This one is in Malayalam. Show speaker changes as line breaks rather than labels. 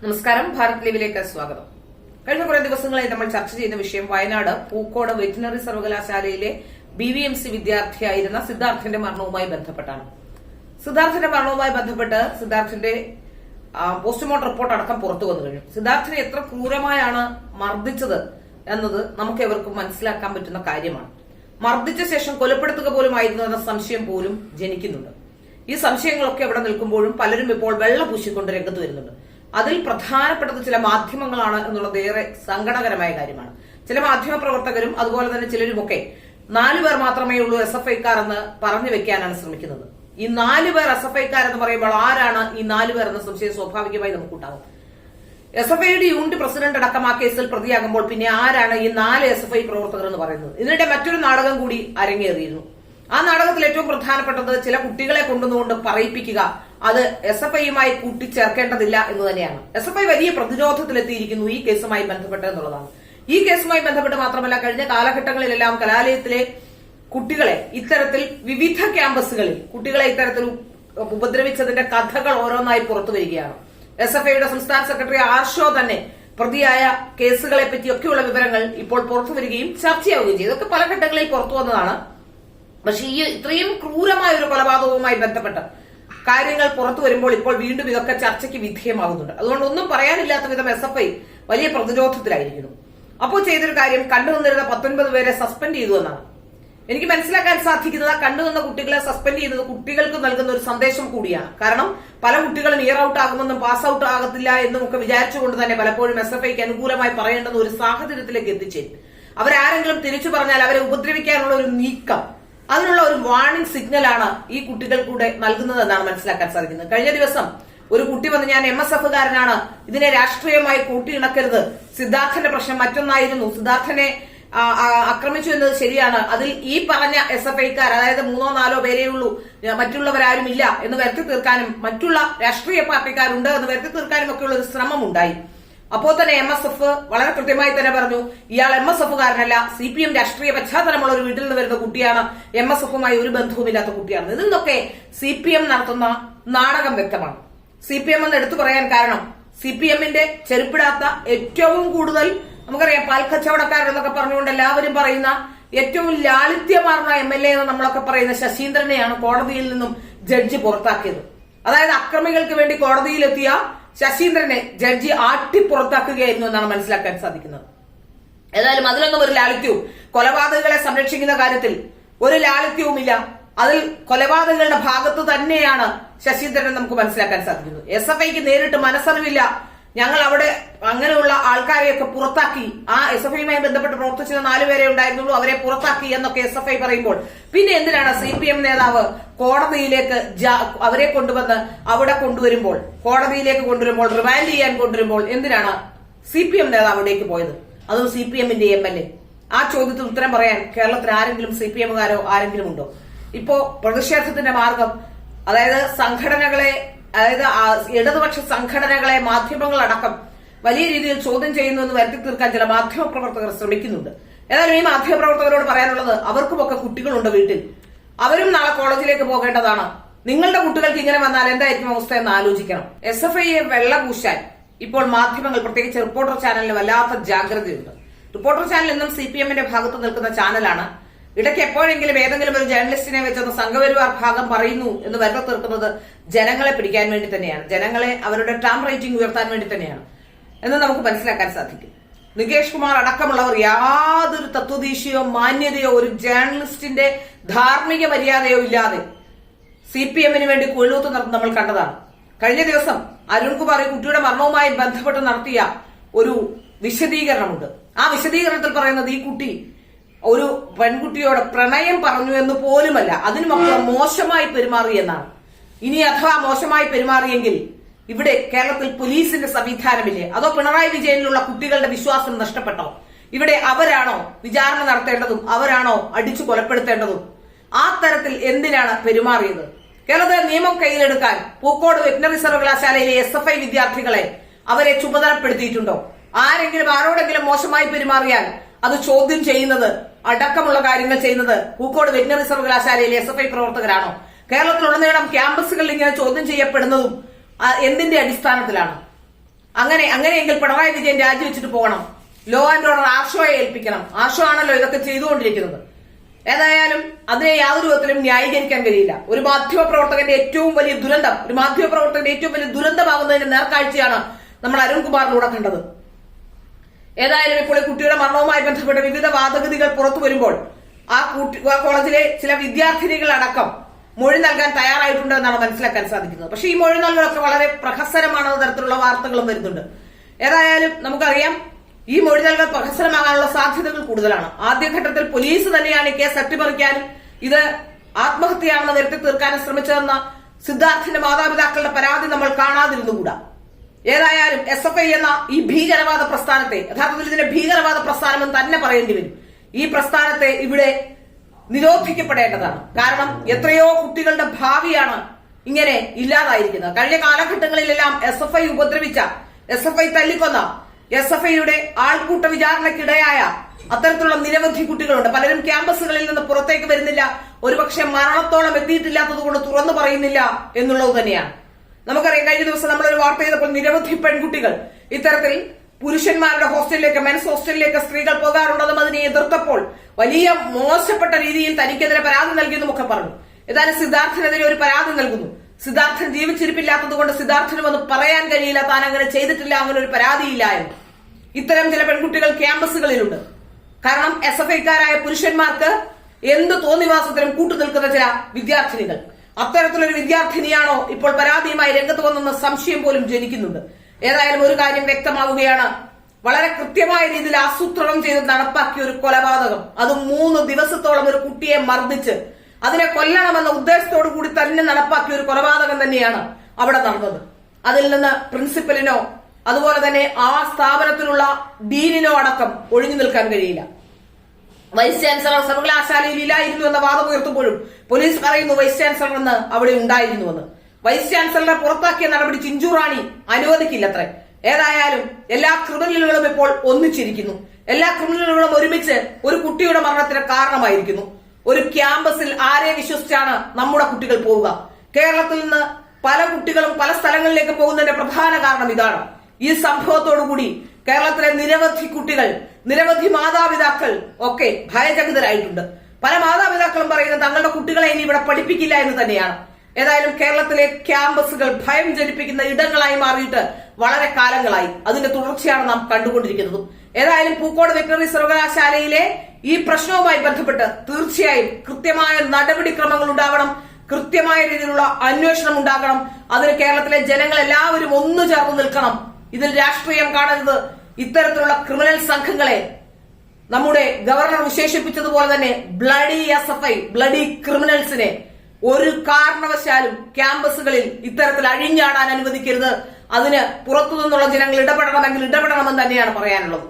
നമസ്കാരം. ഭാരത് ലീവിലേക്ക് സ്വാഗതം. കഴിഞ്ഞ കുറെ ദിവസങ്ങളായി നമ്മൾ ചർച്ച ചെയ്യുന്ന വിഷയം വയനാട് പൂക്കോട് വെറ്റിനറി സർവകലാശാലയിലെ ബി വി എം സി വിദ്യാർത്ഥിയായിരുന്ന സിദ്ധാർത്ഥന്റെ മരണവുമായി ബന്ധപ്പെട്ടാണ്. സിദ്ധാർത്ഥന്റെ മരണവുമായി ബന്ധപ്പെട്ട് സിദ്ധാർത്ഥന്റെ പോസ്റ്റ്മോർട്ടം റിപ്പോർട്ട് അടക്കം പുറത്തു വന്നു കഴിഞ്ഞു. സിദ്ധാർത്ഥിനെ എത്ര ക്രൂരമായാണ് മർദ്ദിച്ചത് എന്നത് നമുക്ക് എവർക്കും മനസ്സിലാക്കാൻ പറ്റുന്ന കാര്യമാണ്. മർദ്ദിച്ച ശേഷം കൊലപ്പെടുത്തുക പോലും ആയിരുന്നു എന്ന സംശയം പോലും ജനിക്കുന്നുണ്ട്. ഈ സംശയങ്ങളൊക്കെ അവിടെ നിൽക്കുമ്പോഴും പലരും ഇപ്പോൾ വെള്ള പൂശിക്കൊണ്ട് രംഗത്ത് വരുന്നുണ്ട്. അതിൽ പ്രധാനപ്പെട്ടത് ചില മാധ്യമങ്ങളാണ് എന്നുള്ളത് ഏറെ സങ്കടകരമായ കാര്യമാണ്. ചില മാധ്യമ പ്രവർത്തകരും അതുപോലെ തന്നെ ചിലരുമൊക്കെ നാലു പേർ മാത്രമേ ഉള്ളൂ എസ് എഫ് ഐക്കാർ എന്ന് പറഞ്ഞു വെക്കാനാണ് ശ്രമിക്കുന്നത്. ഈ നാലു പേർ എസ് എഫ് ഐക്കാർ എന്ന് പറയുമ്പോൾ ആരാണ് ഈ നാലു പേർ എന്ന സംശയം സ്വാഭാവികമായി നമുക്കുണ്ടാകും എസ് എഫ് ഐയുടെ യൂണിറ്റ് പ്രസിഡന്റ് അടക്കം ആ കേസിൽ പ്രതിയാകുമ്പോൾ പിന്നെ ആരാണ് ഈ നാല് എസ് എഫ് ഐ പ്രവർത്തകർ എന്ന് പറയുന്നത്? ഇതിനിടെ മറ്റൊരു നാടകം കൂടി അരങ്ങേറിയിരുന്നു. ആ നാടകത്തിൽ ഏറ്റവും പ്രധാനപ്പെട്ടത് ചില കുട്ടികളെ കൊണ്ടുവന്നുകൊണ്ട് പറയിപ്പിക്കുക. അത് എസ് എഫ് ഐയുമായി കൂട്ടിച്ചേർക്കേണ്ടതില്ല എന്ന് തന്നെയാണ്. എസ് എഫ് ഐ വലിയ പ്രതിരോധത്തിലെത്തിയിരിക്കുന്നു ഈ കേസുമായി ബന്ധപ്പെട്ട് എന്നുള്ളതാണ്. ഈ കേസുമായി ബന്ധപ്പെട്ട് മാത്രമല്ല കഴിഞ്ഞ കാലഘട്ടങ്ങളിലെല്ലാം കലാലയത്തിലെ കുട്ടികളെ ഇത്തരത്തിൽ വിവിധ ക്യാമ്പസുകളിൽ കുട്ടികളെ ഇത്തരത്തിൽ ഉപദ്രവിച്ചതിന്റെ കഥകൾ ഓരോന്നായി പുറത്തു വരികയാണ്. എസ് എഫ് ഐയുടെ സംസ്ഥാന സെക്രട്ടറി ആർഷോ തന്നെ പ്രതിയായ കേസുകളെ പറ്റിയൊക്കെയുള്ള വിവരങ്ങൾ ഇപ്പോൾ പുറത്തു വരികയും ചർച്ചയാവുകയും ചെയ്തു. ഇതൊക്കെ പല ഘട്ടങ്ങളിൽ പുറത്തു വന്നതാണ്. പക്ഷെ ഈ ഇത്രയും ക്രൂരമായ ഒരു കൊലപാതകവുമായി ബന്ധപ്പെട്ട കാര്യങ്ങൾ പുറത്തു വരുമ്പോൾ ഇപ്പോൾ വീണ്ടും ഇതൊക്കെ ചർച്ചയ്ക്ക് വിധേയമാകുന്നുണ്ട് അതുകൊണ്ട് ഒന്നും പറയാനില്ലാത്ത വിധം എസ് എഫ് ഐ വലിയ പ്രതിരോധത്തിലായിരിക്കുന്നു. അപ്പോൾ ചെയ്തൊരു കാര്യം കണ്ടുവന്നിരുന്ന പത്തൊൻപത് പേരെ സസ്പെൻഡ് ചെയ്തു എന്നാണ്. എനിക്ക് മനസ്സിലാക്കാൻ സാധിക്കുന്നത് കണ്ടുവന്ന കുട്ടികളെ സസ്പെൻഡ് ചെയ്യുന്നത് കുട്ടികൾക്ക് നൽകുന്ന ഒരു സന്ദേശം കൂടിയാണ്. കാരണം പല കുട്ടികളും ഇയർ ഔട്ട് ആകുമെന്നും പാസ് ഔട്ട് ആകത്തില്ല എന്നും ഒക്കെ വിചാരിച്ചുകൊണ്ട് തന്നെ പലപ്പോഴും എസ് എഫ് ഐക്ക് അനുകൂലമായി പറയേണ്ടുന്ന ഒരു സാഹചര്യത്തിലേക്ക് എത്തിച്ചേരും. അവരാരെങ്കിലും തിരിച്ചു പറഞ്ഞാൽ അവരെ ഉപദ്രവിക്കാനുള്ള ഒരു നീക്കം അതിനുള്ള ഒരു വാർണിംഗ് സിഗ്നലാണ് ഈ കുട്ടികൾ കൂടെ നൽകുന്നതെന്നാണ് മനസ്സിലാക്കാൻ സാധിക്കുന്നത്. കഴിഞ്ഞ ദിവസം ഒരു കുട്ടി വന്ന് ഞാൻ എം എസ് എഫുകാരനാണ് ഇതിനെ രാഷ്ട്രീയമായി കൂട്ടിയിണക്കരുത്. സിദ്ധാർത്ഥന്റെ പ്രശ്നം മറ്റൊന്നായിരുന്നു. സിദ്ധാർത്ഥനെ ആക്രമിച്ചു എന്നത് ശരിയാണ്. അതിൽ ഈ പറഞ്ഞ എസ് എഫ് ഐക്കാർ അതായത് മൂന്നോ നാലോ പേരേ ഉള്ളൂ. മറ്റുള്ളവരാരും ഇല്ല എന്ന് വരുത്തി തീർക്കാനും മറ്റുള്ള രാഷ്ട്രീയ പാർട്ടിക്കാരുണ്ട് എന്ന് വരുത്തി തീർക്കാനും ഒക്കെയുള്ള ഒരു ശ്രമം ഉണ്ടായി അപ്പോൾ തന്നെ എം എസ് എഫ് വളരെ കൃത്യമായി തന്നെ പറഞ്ഞു ഇയാൾ എം എസ് എഫുകാരനല്ല സി പി എം രാഷ്ട്രീയ പശ്ചാത്തലമുള്ള ഒരു വീട്ടിൽ നിന്ന് വരുന്ന കുട്ടിയാണ് എം എസ് എഫുമായി ഒരു ബന്ധവുമില്ലാത്ത കുട്ടിയാണ്. ഇതിൽ നിന്നൊക്കെ സി പി എം നടത്തുന്ന നാടകം വ്യക്തമാണ്. സി പി എം എന്ന് എടുത്തു പറയാൻ കാരണം സി പി എമ്മിന്റെ ചെരുപ്പിടാത്ത ഏറ്റവും കൂടുതൽ നമുക്കറിയാം പാൽക്കച്ചവടക്കാരൻ എന്നൊക്കെ പറഞ്ഞുകൊണ്ട് എല്ലാവരും പറയുന്ന ഏറ്റവും ലാളിത്യമാർന്ന എം എൽ എ എന്ന് നമ്മളൊക്കെ പറയുന്ന ശശീന്ദ്രനെയാണ് കോടതിയിൽ നിന്നും ജഡ്ജി പുറത്താക്കിയത്. അതായത് അക്രമികൾക്ക് വേണ്ടി കോടതിയിലെത്തിയ ശശീന്ദ്രനെ ജഡ്ജി ആട്ടി പുറത്താക്കുകയായിരുന്നു എന്നാണ് മനസ്സിലാക്കാൻ സാധിക്കുന്നത്. ഏതായാലും അതിലൊന്നും ഒരു ലാളിത്യവും. കൊലപാതകങ്ങളെ സംരക്ഷിക്കുന്ന കാര്യത്തിൽ ഒരു ലാളിത്യവുമില്ല. അതിൽ കൊലപാതകങ്ങളുടെ ഭാഗത്ത് തന്നെയാണ് ശശീന്ദ്രനെ നമുക്ക് മനസ്സിലാക്കാൻ സാധിക്കുന്നത്. എസ് എഫ് ഐക്ക് നേരിട്ട് മനസ്സറിവില്ല. ഞങ്ങൾ അവിടെ അങ്ങനെയുള്ള ആൾക്കാരെയൊക്കെ പുറത്താക്കി. ആ എസ് എഫ് ഐയുമായി ബന്ധപ്പെട്ട് പ്രവർത്തിച്ചിരുന്ന നാലുപേരെ ഉണ്ടായിരുന്നുള്ളൂ. അവരെ പുറത്താക്കി എന്നൊക്കെ എസ് എഫ് ഐ പറയുമ്പോൾ. പിന്നെ എന്തിനാണ് സി പി എം നേതാവ് കോടതിയിലേക്ക് അവരെ കൊണ്ടുവന്ന് അവിടെ കൊണ്ടുവരുമ്പോൾ കോടതിയിലേക്ക് കൊണ്ടുവരുമ്പോൾ റിമാൻഡ് ചെയ്യാൻ കൊണ്ടുവരുമ്പോൾ എന്തിനാണ് സി പി എം നേതാവ് അവിടേക്ക് പോയത്? അതും സി പി എമ്മിന്റെ എം എൽ എ. ആ ചോദ്യത്തിന് ഉത്തരം പറയാൻ കേരളത്തിൽ ആരെങ്കിലും സി പി എമ്മുകാരോ ആരെങ്കിലും ഉണ്ടോ? ഇപ്പോ പ്രതിഷേധത്തിന്റെ മാർഗം അതായത് സംഘടനകളെ അതായത് ഇടതുപക്ഷ സംഘടനകളെ മാധ്യമങ്ങളടക്കം വലിയ രീതിയിൽ ചോദ്യം ചെയ്യുന്നു എന്ന് വരുത്തി തീർക്കാൻ ചില മാധ്യമ പ്രവർത്തകർ ശ്രമിക്കുന്നുണ്ട്. ഏതായാലും ഈ മാധ്യമപ്രവർത്തകരോട് പറയാനുള്ളത് അവർക്കുമൊക്കെ കുട്ടികളുണ്ട് വീട്ടിൽ. അവരും നാളെ കോളേജിലേക്ക് പോകേണ്ടതാണ്. നിങ്ങളുടെ കുട്ടികൾക്ക് ഇങ്ങനെ വന്നാൽ എന്തായിരിക്കും അവസ്ഥ എന്ന് ആലോചിക്കണം. എസ് എഫ് ഐയെ വെള്ളപൂശാൻ ഇപ്പോൾ മാധ്യമങ്ങൾ പ്രത്യേകിച്ച് റിപ്പോർട്ടർ ചാനലിന് വല്ലാത്ത ജാഗ്രതയുണ്ട്. റിപ്പോർട്ടർ ചാനൽ എന്നും സി പി എമ്മിന്റെ ഭാഗത്ത് നിൽക്കുന്ന ചാനലാണ് ഇടയ്ക്ക് എപ്പോഴെങ്കിലും ഏതെങ്കിലും ഒരു ജേർണലിസ്റ്റിനെ വെച്ചൊന്ന് സംഘപരിവാർ ഭാഗം പറയുന്നു എന്ന് വരുന്ന തീർക്കുന്നത് ജനങ്ങളെ പിടിക്കാൻ വേണ്ടി തന്നെയാണ്. ജനങ്ങളെ അവരുടെ ടാം റേറ്റിംഗ് ഉയർത്താൻ വേണ്ടി തന്നെയാണ്. എന്ന് നമുക്ക് മനസ്സിലാക്കാൻ സാധിക്കും. നികേഷ് കുമാർ അടക്കമുള്ളവർ യാതൊരു തത്വദീശയോ മാന്യതയോ ഒരു ജേർണലിസ്റ്റിന്റെ ധാർമ്മിക മര്യാദയോ ഇല്ലാതെ സി പി എമ്മിന് വേണ്ടി കൊഴുത്ത് നടത്തുന്ന നമ്മൾ കണ്ടതാണ്. കഴിഞ്ഞ ദിവസം അരുൺകുമാർ ഈ കുട്ടിയുടെ മരണവുമായി ബന്ധപ്പെട്ട് നടത്തിയ ഒരു വിശദീകരണമുണ്ട്. ആ വിശദീകരണത്തിൽ പറയുന്നത് ഈ കുട്ടി ഒരു പെൺകുട്ടിയോട് പ്രണയം പറഞ്ഞു എന്ന് പോലുമല്ല. അതിനുമപ്പുറം മോശമായി പെരുമാറി എന്നാണ്. ഇനി അഥവാ മോശമായി പെരുമാറിയെങ്കിൽ ഇവിടെ കേരളത്തിൽ പോലീസിന്റെ സംവിധാനമില്ലേ? അതോ പിണറായി വിജയനിലുള്ള കുട്ടികളുടെ വിശ്വാസം നഷ്ടപ്പെട്ടോ? ഇവിടെ അവരാണോ വിചാരണ നടത്തേണ്ടതും അവരാണോ അടിച്ചു കൊലപ്പെടുത്തേണ്ടതും? ആ തരത്തിൽ എന്തിനാണ് പെരുമാറിയത്? കേരളത്തിലെ നിയമം കയ്യിലെടുക്കാൻ പൂക്കോട് വെറ്റിനറി സർവകലാശാലയിലെ എസ് എഫ് ഐ വിദ്യാർത്ഥികളെ അവരെ ചുമതലപ്പെടുത്തിയിട്ടുണ്ടോ? ആരെങ്കിലും ആരോടെങ്കിലും മോശമായി പെരുമാറിയാൽ അത് ചോദ്യം ചെയ്യുന്നത് അടക്കമുള്ള കാര്യങ്ങൾ ചെയ്യുന്നത് പൂക്കോട് വെറ്റിനറി സർവകലാശാലയിലെ എസ് എഫ് ഐ പ്രവർത്തകരാണോ? കേരളത്തിലുടനീളം ക്യാമ്പസുകളിൽ ഇങ്ങനെ ചോദ്യം ചെയ്യപ്പെടുന്നതും എന്തിന്റെ അടിസ്ഥാനത്തിലാണ്? അങ്ങനെ അങ്ങനെയെങ്കിൽ പിണറായി വിജയൻ രാജിവെച്ചിട്ട് പോകണം. ലോ ആൻഡ് ഓർഡർ ആർഷോയെ ഏൽപ്പിക്കണം. ആർഷോ ആണല്ലോ ഇതൊക്കെ ചെയ്തുകൊണ്ടിരിക്കുന്നത്. ഏതായാലും അതിനെ യാതൊരു വിധത്തിലും ന്യായീകരിക്കാൻ കഴിയില്ല. ഒരു മാധ്യമ പ്രവർത്തകന്റെ ഏറ്റവും വലിയ ദുരന്തം ഒരു മാധ്യമ പ്രവർത്തകന്റെ ഏറ്റവും വലിയ ദുരന്തമാകുന്നതിന്റെ നേർക്കാഴ്ചയാണ് നമ്മൾ അരുൺകുമാറിലൂടെ കണ്ടത്. ഏതായാലും ഇപ്പോൾ കുട്ടിയുടെ മരണവുമായി ബന്ധപ്പെട്ട വിവിധ വാദഗതികൾ പുറത്തു വരുമ്പോൾ ആ കോളേജിലെ ചില വിദ്യാർത്ഥിനികൾ അടക്കം മൊഴി നൽകാൻ തയ്യാറായിട്ടുണ്ട് എന്നാണ് മനസ്സിലാക്കാൻ സാധിക്കുന്നത്. പക്ഷേ ഈ മൊഴി നൽകലൊക്കെ വളരെ പ്രഹസനമാണ് തരത്തിലുള്ള വാർത്തകളും വരുന്നുണ്ട്. ഏതായാലും നമുക്കറിയാം ഈ മൊഴി നൽകൽ പ്രഹസനമാകാനുള്ള സാധ്യതകൾ കൂടുതലാണ്. ആദ്യഘട്ടത്തിൽ പോലീസ് തന്നെയാണ് ഈ കേസ് അട്ടിമറിക്കാനും ഇത് ആത്മഹത്യയാണെന്ന് വരുത്തി തീർക്കാനും ശ്രമിച്ചതെന്ന സിദ്ധാർത്ഥിന്റെ മാതാപിതാക്കളുടെ പരാതി നമ്മൾ കാണാതിരുന്നുകൂടാ. ഏതായാലും എസ് എഫ് ഐ എന്ന ഈ ഭീകരവാദ പ്രസ്ഥാനത്തെ യഥാർത്ഥത്തിൽ ഇതിന്റെ ഭീകരവാദ പ്രസ്ഥാനം എന്ന് തന്നെ പറയേണ്ടി വരും. ഈ പ്രസ്ഥാനത്തെ ഇവിടെ നിരോധിക്കപ്പെടേണ്ടതാണ്. കാരണം എത്രയോ കുട്ടികളുടെ ഭാവിയാണ് ഇങ്ങനെ ഇല്ലാതായിരിക്കുന്നത്. കഴിഞ്ഞ കാലഘട്ടങ്ങളിലെല്ലാം എസ് എഫ് ഐ ഉപദ്രവിച്ച എസ് എഫ് ഐ തല്ലിക്കൊന്ന എസ് എഫ് ഐയുടെ ആൾക്കൂട്ട വിചാരണക്കിടയായ അത്തരത്തിലുള്ള നിരവധി കുട്ടികളുണ്ട്. പലരും ക്യാമ്പസുകളിൽ നിന്ന് പുറത്തേക്ക് വരുന്നില്ല. ഒരുപക്ഷെ മരണത്തോളം എത്തിയിട്ടില്ലാത്തത് കൊണ്ട് തുറന്നു പറയുന്നില്ല എന്നുള്ളത് തന്നെയാണ്. നമുക്കറിയാം കഴിഞ്ഞ ദിവസം നമ്മളൊരു വാർത്ത ചെയ്തപ്പോൾ നിരവധി പെൺകുട്ടികൾ ഇത്തരത്തിൽ പുരുഷന്മാരുടെ ഹോസ്റ്റലിലേക്ക് മെൻസ് ഹോസ്റ്റലിലേക്ക് സ്ത്രീകൾ പോകാറുണ്ടെന്നും അതിനെ എതിർത്തപ്പോൾ വലിയ മോശപ്പെട്ട രീതിയിൽ തനിക്കെതിരെ പരാതി നൽകിയെന്നും ഒക്കെ പറഞ്ഞു. ഏതായാലും സിദ്ധാർത്ഥനെതിരെ ഒരു പരാതി നൽകുന്നു. സിദ്ധാർത്ഥൻ ജീവിച്ചിരിപ്പില്ലാത്തതുകൊണ്ട് സിദ്ധാർത്ഥനും ഒന്ന് പറയാൻ കഴിയില്ല താൻ അങ്ങനെ ചെയ്തിട്ടില്ല അങ്ങനെ ഒരു പരാതിയില്ല എന്ന്. ഇത്തരം ചില പെൺകുട്ടികൾ ക്യാമ്പസുകളിലുണ്ട്. കാരണം എസ് എഫ് ഐക്കാരായ പുരുഷന്മാർക്ക് എന്ത് തോന്നിവാസത്തിലും കൂട്ടുനിൽക്കുന്ന ചില വിദ്യാർത്ഥിനികൾ. അത്തരത്തിലൊരു വിദ്യാർത്ഥിനിയാണോ ഇപ്പോൾ പരാതിയുമായി രംഗത്ത് വന്നെന്ന സംശയം പോലും ജനിക്കുന്നുണ്ട്. ഏതായാലും ഒരു കാര്യം വ്യക്തമാവുകയാണ്. വളരെ കൃത്യമായ രീതിയിൽ ആസൂത്രണം ചെയ്ത് നടപ്പാക്കിയ ഒരു കൊലപാതകം. അത് മൂന്ന് ദിവസത്തോളം ഒരു കുട്ടിയെ മർദ്ദിച്ച് അതിനെ കൊല്ലണമെന്ന ഉദ്ദേശത്തോടു കൂടി തന്നെ നടപ്പാക്കിയ ഒരു കൊലപാതകം തന്നെയാണ് അവിടെ നടന്നത്. അതിൽ നിന്ന് പ്രിൻസിപ്പലിനോ അതുപോലെ തന്നെ ആ സ്ഥാപനത്തിലുള്ള ഡീനിനോ അടക്കം ഒഴിഞ്ഞു നിൽക്കാൻ കഴിയില്ല. വൈസ് ചാൻസലർ സർവകലാശാലയിൽ ഇല്ലായിരുന്നു എന്ന വാദം ഉയർത്തുമ്പോഴും പോലീസ് പറയുന്നു വൈസ് ചാൻസലർ എന്ന് അവിടെ ഉണ്ടായിരുന്നുവെന്ന് വൈസ് ചാൻസലറെ പുറത്താക്കിയ നടപടി ചിഞ്ചുറാണി അനുവദിക്കില്ലത്രേ. ഏതായാലും എല്ലാ ക്രിമിനലുകളും ഇപ്പോൾ ഒന്നിച്ചിരിക്കുന്നു. എല്ലാ ക്രിമിനലുകളും ഒരുമിച്ച് ഒരു കുട്ടിയുടെ മരണത്തിന് കാരണമായിരിക്കുന്നു. ഒരു ക്യാമ്പസിൽ ആരെ വിശ്വസിച്ചാണ് നമ്മുടെ കുട്ടികൾ പോവുക? കേരളത്തിൽ നിന്ന് പല കുട്ടികളും പല സ്ഥലങ്ങളിലേക്ക് പോകുന്നതിന്റെ പ്രധാന കാരണം ഇതാണ്. ഈ സംഭവത്തോടുകൂടി കേരളത്തിലെ നിരവധി കുട്ടികൾ നിരവധി മാതാപിതാക്കൾ ഒക്കെ ഭയചകിതരായിട്ടുണ്ട്. പല മാതാപിതാക്കളും പറയുന്നത് തങ്ങളുടെ കുട്ടികളെ ഇനി ഇവിടെ പഠിപ്പിക്കില്ല എന്ന് തന്നെയാണ്. ഏതായാലും കേരളത്തിലെ ക്യാമ്പസുകൾ ഭയം ജനിപ്പിക്കുന്ന ഇടങ്ങളായി മാറിയിട്ട് വളരെ കാലങ്ങളായി. അതിന്റെ തുടർച്ചയാണ് നാം കണ്ടുകൊണ്ടിരിക്കുന്നത്. ഏതായാലും പൂക്കോട് വെറ്ററിനറി സർവകലാശാലയിലെ ഈ പ്രശ്നവുമായി ബന്ധപ്പെട്ട് തീർച്ചയായും കൃത്യമായ നടപടിക്രമങ്ങൾ ഉണ്ടാവണം. കൃത്യമായ രീതിയിലുള്ള അന്വേഷണം ഉണ്ടാകണം. അതിന് കേരളത്തിലെ ജനങ്ങൾ എല്ലാവരും ഒന്നു ചേർന്ന് നിൽക്കണം. ഇതിൽ രാഷ്ട്രീയം കാണരുത്. ഇത്തരത്തിലുള്ള ക്രിമിനൽ സംഘങ്ങളെ നമ്മുടെ ഗവർണർ വിശേഷിപ്പിച്ചതുപോലെ തന്നെ bloody S F I bloody ക്രിമിനൽസിനെ ഒരു കാരണവശാലും ക്യാമ്പസുകളിൽ ഇത്തരത്തിൽ അഴിഞ്ഞാടാൻ അനുവദിക്കരുത്. അതിന് പുറത്തുനിന്നുള്ള ജനങ്ങൾ ഇടപെടണമെങ്കിൽ ഇടപെടണമെന്ന് തന്നെയാണ് പറയാനുള്ളത്.